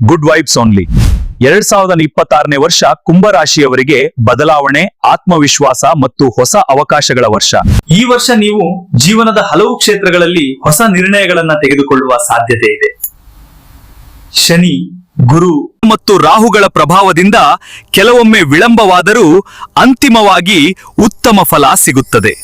Good vibes only ಎರಡ್ ಸಾವಿರದ ಇಪ್ಪತ್ತಾರನೇ ವರ್ಷ ಕುಂಭರಾಶಿಯವರಿಗೆ ಬದಲಾವಣೆ, ಆತ್ಮವಿಶ್ವಾಸ ಮತ್ತು ಹೊಸ ಅವಕಾಶಗಳ ವರ್ಷ. ಈ ವರ್ಷ ನೀವು ಜೀವನದ ಹಲವು ಕ್ಷೇತ್ರಗಳಲ್ಲಿ ಹೊಸ ನಿರ್ಣಯಗಳನ್ನ ತೆಗೆದುಕೊಳ್ಳುವ ಸಾಧ್ಯತೆ ಇದೆ. ಶನಿ, ಗುರು ಮತ್ತು ರಾಹುಗಳ ಪ್ರಭಾವದಿಂದ ಕೆಲವೊಮ್ಮೆ ವಿಳಂಬವಾದರೂ ಅಂತಿಮವಾಗಿ ಉತ್ತಮ ಫಲ ಸಿಗುತ್ತದೆ.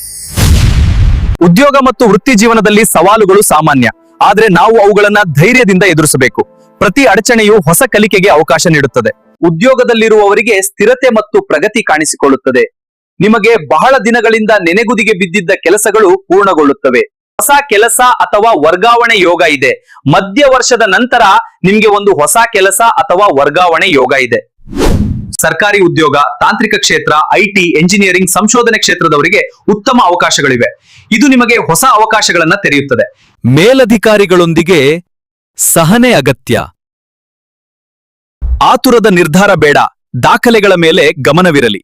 ಉದ್ಯೋಗ ಮತ್ತು ವೃತ್ತಿ ಜೀವನದಲ್ಲಿ ಸವಾಲುಗಳು ಸಾಮಾನ್ಯ. ಆದರೆ ನಾವು ಅವುಗಳನ್ನ ಧೈರ್ಯದಿಂದ ಎದುರಿಸಬೇಕು. ಪ್ರತಿ ಅಡಚಣೆಯು ಹೊಸ ಕಲಿಕೆಗೆ ಅವಕಾಶ ನೀಡುತ್ತದೆ. ಉದ್ಯೋಗದಲ್ಲಿರುವವರಿಗೆ ಸ್ಥಿರತೆ ಮತ್ತು ಪ್ರಗತಿ ಕಾಣಿಸಿಕೊಳ್ಳುತ್ತದೆ. ನಿಮಗೆ ಬಹಳ ದಿನಗಳಿಂದ ನೆನೆಗುದಿಗೆ ಬಿದ್ದಿದ್ದ ಕೆಲಸಗಳು ಪೂರ್ಣಗೊಳ್ಳುತ್ತವೆ. ಹೊಸ ಕೆಲಸ ಅಥವಾ ವರ್ಗಾವಣೆ ಯೋಗ ಇದೆ. ಮಧ್ಯ ವರ್ಷದ ನಂತರ ನಿಮಗೆ ಒಂದು ಹೊಸ ಕೆಲಸ ಅಥವಾ ವರ್ಗಾವಣೆ ಯೋಗ ಇದೆ. ಸರ್ಕಾರಿ ಉದ್ಯೋಗ, ತಾಂತ್ರಿಕ ಕ್ಷೇತ್ರ ಐಟಿ ಎಂಜಿನಿಯರಿಂಗ್, ಸಂಶೋಧನೆ ಕ್ಷೇತ್ರದವರಿಗೆ ಉತ್ತಮ ಅವಕಾಶಗಳಿವೆ. ಇದು ನಿಮಗೆ ಹೊಸ ಅವಕಾಶಗಳನ್ನ ತೆರೆಯುತ್ತದೆ. ಮೇಲಧಿಕಾರಿಗಳೊಂದಿಗೆ ಸಹನೆ ಅಗತ್ಯ. ಆತುರದ ನಿರ್ಧಾರ ಬೇಡ, ದಾಖಲೆಗಳ ಮೇಲೆ ಗಮನವಿರಲಿ.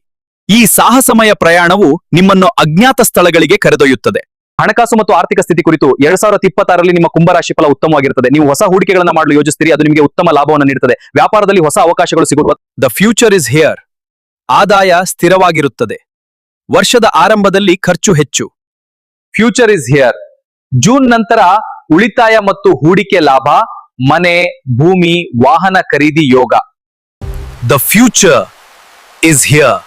ಈ ಸಾಹಸಮಯ ಪ್ರಯಾಣವು ನಿಮ್ಮನ್ನು ಅಜ್ಞಾತ ಸ್ಥಳಗಳಿಗೆ ಕರೆದೊಯ್ಯುತ್ತದೆ. ಹಣಕಾಸು ಮತ್ತು ಆರ್ಥಿಕ ಸ್ಥಿತಿ ಕುರಿತು ಎರಡ್ ಸಾವಿರದ ಇಪ್ಪತ್ತಾರರಲ್ಲಿ ನಿಮ್ಮ ಕುಂಭರಾಶಿ ಫಲ ಉತ್ತಮವಾಗಿರುತ್ತದೆ ನೀವು ಹೊಸ ಹೂಡಿಕೆಗಳನ್ನು ಮಾಡಲು ಯೋಜಿಸ್ತೀರಿ, ಅದು ನಿಮಗೆ ಉತ್ತಮ ಲಾಭವನ್ನು ನೀಡುತ್ತದೆ. ವ್ಯಾಪಾರದಲ್ಲಿ ಹೊಸ ಅವಕಾಶಗಳು ಸಿಗುವ ದ ಫ್ಯೂಚರ್ ಇಸ್ ಹಿಯರ್ ಆದಾಯ ಸ್ಥಿರವಾಗಿರುತ್ತದೆ. ವರ್ಷದ ಆರಂಭದಲ್ಲಿ ಖರ್ಚು ಹೆಚ್ಚು. ಫ್ಯೂಚರ್ ಇಸ್ ಹಿಯರ್ ಜೂನ್ ನಂತರ ಉಳಿತಾಯ ಮತ್ತು ಹೂಡಿಕೆ ಲಾಭ, ಮನೆ, ಭೂಮಿ, ವಾಹನ ಖರೀದಿ ಯೋಗ. ದ ಫ್ಯೂಚರ್ ಇಸ್ ಹಿಯರ್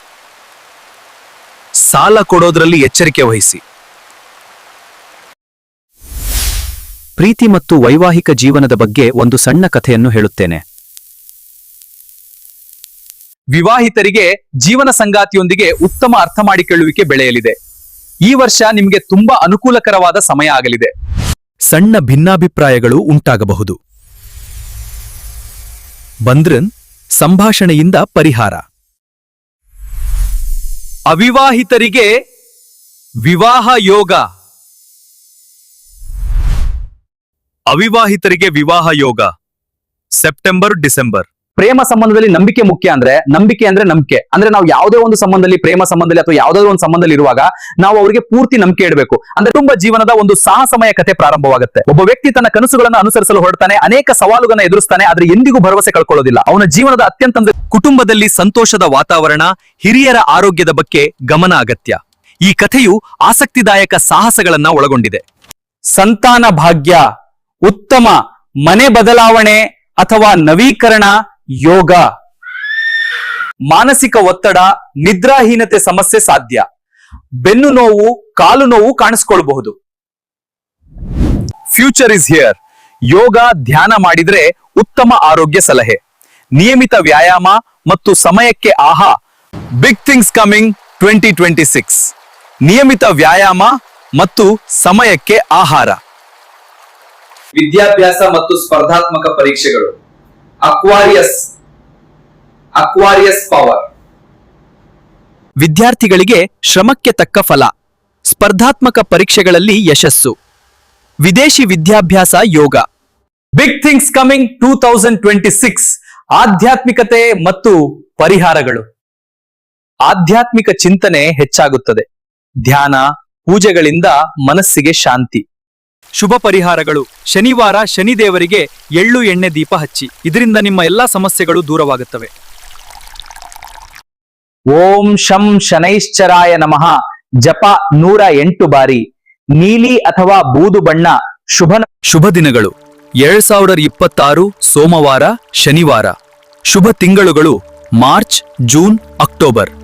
ಸಾಲ ಕೊಡೋದ್ರಲ್ಲಿ ಎಚ್ಚರಿಕೆ ವಹಿಸಿ. ಪ್ರೀತಿ ಮತ್ತು ವೈವಾಹಿಕ ಜೀವನದ ಬಗ್ಗೆ ಒಂದು ಸಣ್ಣ ಕಥೆಯನ್ನು ಹೇಳುತ್ತೇನೆ. ವಿವಾಹಿತರಿಗೆ ಜೀವನ ಸಂಗಾತಿಯೊಂದಿಗೆ ಉತ್ತಮ ಅರ್ಥ ಮಾಡಿಕೊಳ್ಳುವಿಕೆ ಬೆಳೆಯಲಿದೆ. ಈ ವರ್ಷ ನಿಮಗೆ ತುಂಬಾ ಅನುಕೂಲಕರವಾದ ಸಮಯ ಆಗಲಿದೆ. ಸಣ್ಣ ಭಿನ್ನಾಭಿಪ್ರಾಯಗಳು ಉಂಟಾಗಬಹುದು. ಬಂದ್ರನ್ ಸಂಭಾಷಣೆಯಿಂದ ಪರಿಹಾರ. ಅವಿವಾಹಿತರಿಗೆ ವಿವಾಹ ಯೋಗ. ಅವಿವಾಹಿತರಿಗೆ ವಿವಾಹ ಯೋಗ. September December. ಪ್ರೇಮ ಸಂಬಂಧದಲ್ಲಿ ನಂಬಿಕೆ ಮುಖ್ಯ ಅಂದ್ರೆ ನಂಬಿಕೆ ಅಂದ್ರೆ ನಂಬಿಕೆ. ಅಂದ್ರೆ ನಾವು ಯಾವುದೇ ಒಂದು ಸಂಬಂಧದಲ್ಲಿ ಪ್ರೇಮ ಸಂಬಂಧದಲ್ಲಿ ಅಥವಾ ಯಾವುದಾದ್ರು ಒಂದು ಸಂಬಂಧದಲ್ಲಿ ಇರುವಾಗ ನಾವು ಅವರಿಗೆ ಪೂರ್ತಿ ನಂಬಿಕೆ ಇಡಬೇಕು. ಅಂದ್ರೆ ತುಂಬಾ ಜೀವನದ ಒಂದು ಸಾಹಸಮಯ ಕಥೆ ಪ್ರಾರಂಭವಾಗುತ್ತೆ. ಒಬ್ಬ ವ್ಯಕ್ತಿ ತನ್ನ ಕನಸುಗಳನ್ನು ಅನುಸರಿಸಲು ಹೊರಡ್ತಾನೆ, ಅನೇಕ ಸವಾಲುಗಳನ್ನು ಎದುರಿಸ್ತಾನೆ, ಆದ್ರೆ ಎಂದಿಗೂ ಭರವಸೆ ಕಳ್ಕೊಳ್ಳೋದಿಲ್ಲ. ಅವನ ಜೀವನದ ಅತ್ಯಂತ ಕುಟುಂಬದಲ್ಲಿ ಸಂತೋಷದ ವಾತಾವರಣ, ಹಿರಿಯರ ಆರೋಗ್ಯದ ಬಗ್ಗೆ ಗಮನ ಅಗತ್ಯ. ಈ ಕಥೆಯು ಆಸಕ್ತಿದಾಯಕ ಸಾಹಸಗಳನ್ನ ಒಳಗೊಂಡಿದೆ. ಸಂತಾನ ಭಾಗ್ಯ, ಉತ್ತಮ ಮನೆ ಬದಲಾವಣೆ ಅಥವಾ ನವೀಕರಣ ಯೋಗ. ಮಾನಸಿಕ ಒತ್ತಡ, ನಿದ್ರಾಹೀನತೆ ಸಮಸ್ಯೆ ಸಾಧ್ಯ. ಬೆನ್ನು ನೋವು, ಕಾಲು ನೋವು ಕಾಣಿಸ್ಕೊಳ್ಬಹುದು. ಫ್ಯೂಚರ್ ಇಸ್ ಹಿಯರ್ ಯೋಗ, ಧ್ಯಾನ ಮಾಡಿದ್ರೆ ಉತ್ತಮ ಆರೋಗ್ಯ ಸಲಹೆ. ನಿಯಮಿತ ವ್ಯಾಯಾಮ ಮತ್ತು ಸಮಯಕ್ಕೆ ಆಹಾ. Big things coming twenty twenty six ನಿಯಮಿತ ವ್ಯಾಯಾಮ ಮತ್ತು ಸಮಯಕ್ಕೆ ಆಹಾರ. ವಿದ್ಯಾಭ್ಯಾಸ ಮತ್ತು ಸ್ಪರ್ಧಾತ್ಮಕ ಪರೀಕ್ಷೆಗಳು. ಅಕ್ವಾರಿಯಸ್ ಅಕ್ವಾರಿಯಸ್ ಪವರ್ ವಿದ್ಯಾರ್ಥಿಗಳಿಗೆ ಶ್ರಮಕ್ಕೆ ತಕ್ಕ ಫಲ, ಸ್ಪರ್ಧಾತ್ಮಕ ಪರೀಕ್ಷೆಗಳಲ್ಲಿ ಯಶಸ್ಸು. ವಿದೇಶಿ ವಿದ್ಯಾಭ್ಯಾಸ ಯೋಗ. Big things coming two thousand twenty six ಆಧ್ಯಾತ್ಮಿಕತೆ ಮತ್ತು ಪರಿಹಾರಗಳು. ಆಧ್ಯಾತ್ಮಿಕ ಚಿಂತನೆ ಹೆಚ್ಚಾಗುತ್ತದೆ. ಧ್ಯಾನ, ಪೂಜೆಗಳಿಂದ ಮನಸ್ಸಿಗೆ ಶಾಂತಿ. ಶುಭ ಪರಿಹಾರಗಳು. ಶನಿವಾರ ಶನಿದೇವರಿಗೆ ಎಳ್ಳು ಎಣ್ಣೆ ದೀಪ ಹಚ್ಚಿ. ಇದರಿಂದ ನಿಮ್ಮ ಎಲ್ಲಾ ಸಮಸ್ಯೆಗಳು ದೂರವಾಗುತ್ತವೆ. ಓಂ ಶಂ ಶನೈಶ್ಚರಾಯ ನಮಃ. ಜಪ ನೂರ ಎಂಟು ಬಾರಿ. ನೀಲಿ ಅಥವಾ ಬೂದು ಬಣ್ಣ ಶುಭ ಶುಭ ದಿನಗಳು. ಎರಡ್ ಸಾವಿರದ ಇಪ್ಪತ್ತಾರು ಸೋಮವಾರ ಶನಿವಾರ. ಶುಭ ತಿಂಗಳುಗಳು ಮಾರ್ಚ್ ಜೂನ್ ಅಕ್ಟೋಬರ್.